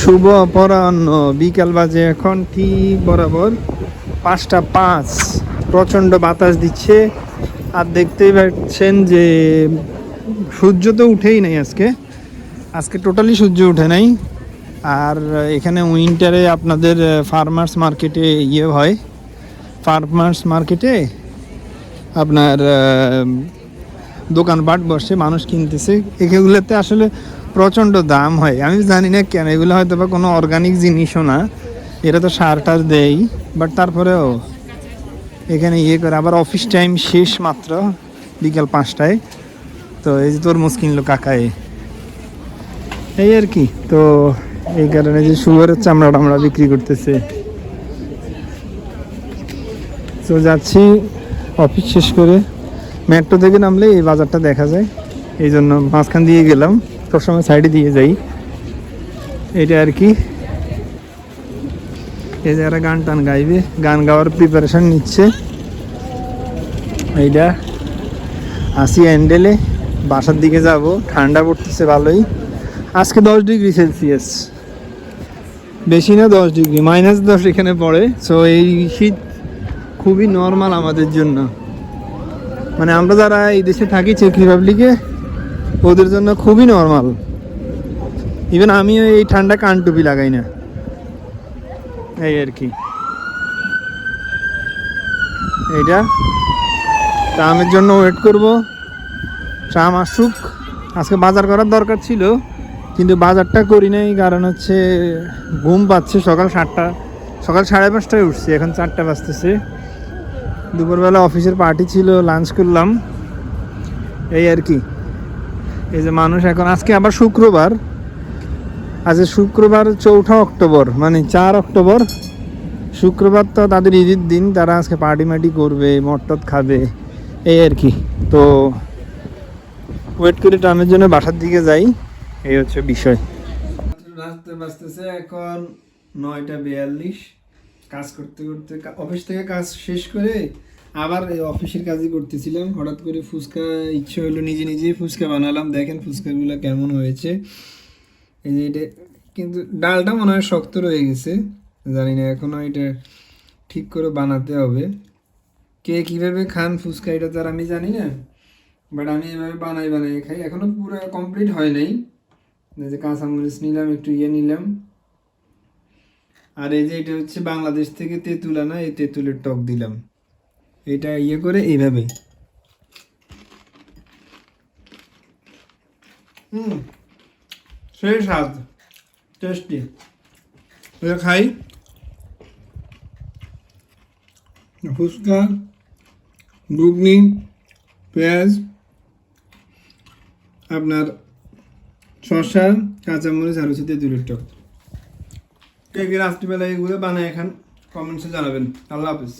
শুভ অপরাহ্ন। বিকাল বাজে এখন ঠিক বরাবর? পাঁচটা পাঁচ। প্রচণ্ড বাতাস দিচ্ছে। আর দেখতেই পাচ্ছেন যে সূর্য তো উঠেই নাই আজকে। আজকে টোটালি সূর্য উঠে নাই। আর এখানে উইন্টারে আপনাদের ফার্মার্স মার্কেটে ইয়ে হয়। ফার্মার্স মার্কেটে আপনার দোকানপাট বসে, মানুষ কিনতেছে। এগুলোতে আসলে প্রচণ্ড দাম হয়। আমি জানি না কেন, এগুলো হয়তো বা কোনো অর্গানিক জিনিসও না। এরা তো সার টার দেয় বাট তারপরেও এখানে ইয়ে করে, আবার অফিস টাইম শেষ মাত্র বিকাল পাঁচটায়। তো এই যে তরমুজ কিনলো কাকায় এই আর কি, তো এই কারণে যে সুগারের চামড়া টামড়া বিক্রি করতেছে। তো যাচ্ছি অফিস শেষ করে। মেট্রো থেকে নামলে এই বাজারটা দেখা যায়। এই জন্য মাঝখান দিয়ে গেলাম। সবসময় সাইডে দিয়ে যাই। এটা আর কি। এই যারা গান টান গাইবে, গান গাওয়ার প্রিপারেশন নিচ্ছে। এইটা আসি হ্যান্ডেলে বাসার দিকে যাব, ঠান্ডা পড়তেছে ভালোই। আজকে দশ ডিগ্রি সেলসিয়াস। বেশি না দশ ডিগ্রি মাইনাস দশ এখানে পড়ে। সো এই শীত খুবই নর্মাল আমাদের জন্য। মানে আমরা যারা এই দেশে থাকি চেক রিপাবলিকে ওদের জন্য খুবই নর্মাল ইভেন আমিও এই ঠান্ডা কান টুপি লাগাই না। এই আর কি। এইটা। ট্রামের জন্য ওয়েট করব। ট্রাম আসুক। আজকে বাজার করার দরকার ছিল, কিন্তু বাজারটা করি নাই, কারণ হচ্ছে ঘুম পাচ্ছে সকাল সাতটা, সকাল সাড়ে পাঁচটায় উঠছি, এখন চারটা বাজতেছে। দুপুরবেলা অফিসের পার্টি ছিল লাঞ্চ করলাম। এই আর কি। এই যে মানুষ এখন, আজকে আবার শুক্রবার। আজকে শুক্রবার চৌঠা অক্টোবর মানে চার অক্টোবর, শুক্রবার তো তাদের ঈদের দিন, তারা আজকে পার্টি মার্টি করবে মটট খাবে, এই আর কি। তো ওয়েট করে টাইমের জন্য বাসার দিকে যাই, এই হচ্ছে বিষয়। রাস্তা বাজতেছে এখন নয়টা বিয়াল্লিশ। কাজ করতে করতে অফিস থেকে কাজ শেষ করে আবার অফিসের কাজই করতেছিলাম। হঠাৎ করে ফুচকা ইচ্ছে হলো নিজে নিজেই ফুচকা বানালাম। দেখেন ফুচকাগুলো কেমন হয়েছে। এই যে এটা কিন্তু ডালটা মনে হয় শক্ত রয়ে গেছে। জানি না এখনও এটা ঠিক করে বানাতে হবে। কে কীভাবে খান ফুচকা, এটা তো আর আমি জানি না। বাট আমি এভাবে বানাই বানাই খাই। এখনও পুরো কমপ্লিট হয় নাই। যে কাঁচামরিচ নিলাম, একটু ইয়ে নিলাম। আর এই যে এটা হচ্ছে বাংলাদেশ থেকে তেঁতুল আনা, এই তেঁতুলের টক দিলাম। এটা ইয়ে করে এইভাবে। সেই স্বাদ টেস্টি খাই। ফুচকা, ঘুগনি, পেঁয়াজ, আপনার শসা, কাঁচামরিচ, আর হচ্ছে তেঁতুলের টক। কে রাত্রিবেলা এগুলো বানায় এখন কমেন্টসে জানাবেন। আল্লাহ হাফিজ।